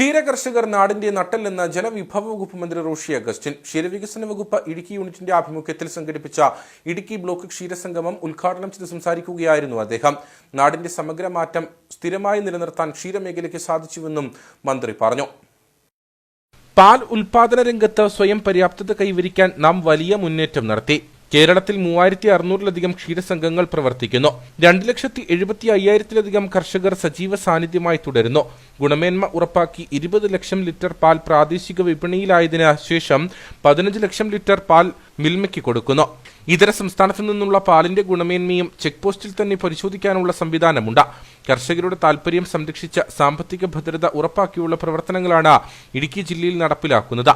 ക്ഷീരകർഷകർ നാടിന്റെ നട്ടെല്ലെന്ന് ജലവിഭവ വകുപ്പ് മന്ത്രി റോഷി അഗസ്റ്റിൻ ക്ഷീരവികസന വകുപ്പ് ഇടുക്കി യൂണിറ്റിന്റെ ആഭിമുഖ്യത്തിൽ സംഘടിപ്പിച്ച ഇടുക്കി ബ്ലോക്ക് ക്ഷീരസംഗമം ഉദ്ഘാടനം ചെയ്ത് സംസാരിക്കുകയായിരുന്നു അദ്ദേഹം. നാടിന്റെ സമഗ്രമാറ്റം സ്ഥിരമായി നിലനിർത്താൻ ക്ഷീരമേഖലയ്ക്ക് സാധിച്ചുവെന്നും മന്ത്രി പറഞ്ഞു. പാൽ ഉൽപാദന രംഗത്ത് സ്വയം പര്യാപ്തത കൈവരിക്കാൻ നാം വലിയ മുന്നേറ്റം നടത്തി. കേരളത്തിൽ മൂവായിരത്തി അറുന്നൂറിലധികം ക്ഷീരസംഘങ്ങൾ പ്രവർത്തിക്കുന്നു. രണ്ട് ലക്ഷത്തി എഴുപത്തി അയ്യായിരത്തിലധികം കർഷകർ സജീവ സാന്നിധ്യമായി തുടരുന്നു. ഗുണമേന്മ ഉറപ്പാക്കി ഇരുപത് ലക്ഷം ലിറ്റർ പാൽ പ്രാദേശിക വിപണിയിലായതിനു ശേഷം പതിനഞ്ച് ലക്ഷം ലിറ്റർ പാൽ മിൽമയ്ക്ക് കൊടുക്കുന്നു. ഇതര സംസ്ഥാനത്തു നിന്നുള്ള പാലിന്റെ ഗുണമേന്മയും ചെക്ക് പോസ്റ്റിൽ തന്നെ പരിശോധിക്കാനുള്ള സംവിധാനമുണ്ട്. കർഷകരുടെ താൽപര്യം സംരക്ഷിച്ച സാമ്പത്തിക ഭദ്രത ഉറപ്പാക്കിയുള്ള പ്രവർത്തനങ്ങളാണ് ഇടുക്കി ജില്ലയിൽ നടപ്പിലാക്കുന്നത്.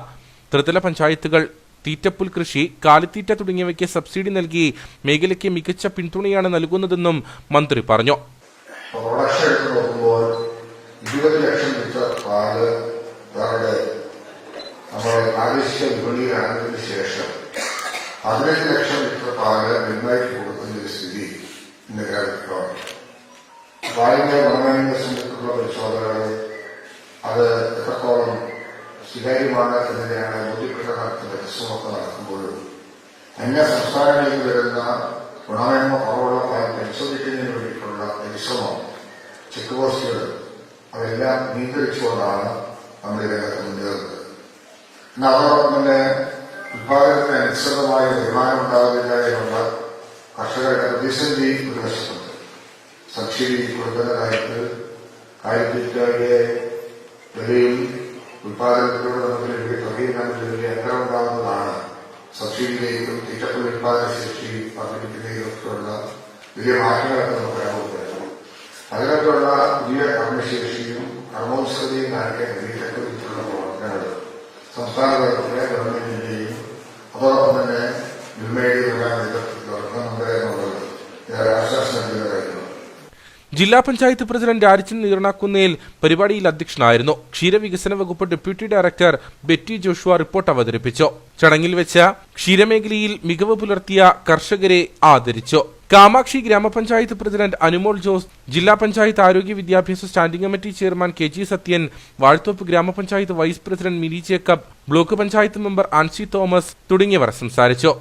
ത്രിതല പഞ്ചായത്തുകൾ തീറ്റപ്പുൽ കൃഷി കാലിത്തീറ്റ തുടങ്ങിയവയ്ക്ക് സബ്സിഡി നൽകി മേഖലയ്ക്ക് മികച്ച പിന്തുണയാണ് നൽകുന്നതെന്നും മന്ത്രി പറഞ്ഞു. പ്രൊഡക്ഷൻ പരിശോധനകൾ അത് എത്രത്തോളം സ്വീകാര്യമാണ് എന്നതിനെയാണ് ബോധ്യപ്പെട്ട പരിശ്രമമൊക്കെ നടക്കുമ്പോഴും അന്യ സംസ്ഥാനങ്ങളിൽ നിന്ന് വരുന്ന ഗുണമേന്മ കുറവുള്ള പാൽ പരിശോധിക്കുന്നതിന് വേണ്ടിയിട്ടുള്ള പരിശ്രമം ചെക്ക് പോസ്റ്റുകൾ അതെല്ലാം നിയന്ത്രിച്ചുകൊണ്ടാണ് നമ്മൾ ഇതിനകത്ത് മുന്നേറുന്നത് എന്നാൽ അതോടൊപ്പം തന്നെ ഉത്പാദനത്തിന് അനുസൃതമായ വരുമാനം ഉണ്ടാകുന്നില്ല എന്നുള്ള കർഷകരുടെ പ്രതിസന്ധി ഒരു വശത്തുണ്ട്. സബ്സിഡി കൊടുക്കുന്ന കാര്യത്തിൽ കാലിത്തീറ്റയുടെ വിലയും ഉത്പാദനത്തിലൂടെ നമുക്ക് ലഭിക്കുന്ന സബ്സിഡിയിലേക്കും തീറ്റപ്പുൽ ഉത്പാദന ശേഷി വർദ്ധിപ്പിക്കുന്നതിലൊക്കെയുള്ള വലിയ മാറ്റങ്ങളൊക്കെ നമുക്ക് അനുഭവപ്പെടുന്നു അതിനൊക്കെയുള്ള പുതിയ കർമ്മശേഷിയും കർമ്മോത്സവതയും കാണിക്കാൻ വേണ്ടിയിട്ടൊക്കെ വിധത്തിലുള്ള പ്രവർത്തനങ്ങൾ സംസ്ഥാന തലത്തിലെ ഗവൺമെന്റിന്റെയും ജില്ലാ പഞ്ചായത്ത് പ്രസിഡന്റ് ആരിച്ചൻ നീർണാക്കുന്നേൽ പരിപാടിയിൽ അധ്യക്ഷനായിരുന്നു. ക്ഷീരവികസന വകുപ്പ് deputy director Betty Joshua report അവതരിപ്പിച്ചു. ചടങ്ങിൽ വെച്ച ക്ഷീരമേഖലയിൽ മികവ് പുലർത്തിയ കർഷകരെ ആദരിച്ചു. കാമാക്ഷി ഗ്രാമപഞ്ചായത്ത് പ്രസിഡന്റ് അനുമോൾ ജോസ് ജില്ലാ പഞ്ചായത്ത് ആരോഗ്യ വിദ്യാഭ്യാസ standing committee chairman K G Sathyan Vazhathope ഗ്രാമപഞ്ചായത്ത് vice president Mini Jacob block panchayat member Ancy Thomas തുടങ്ങിയവർ സംസാരിച്ചു.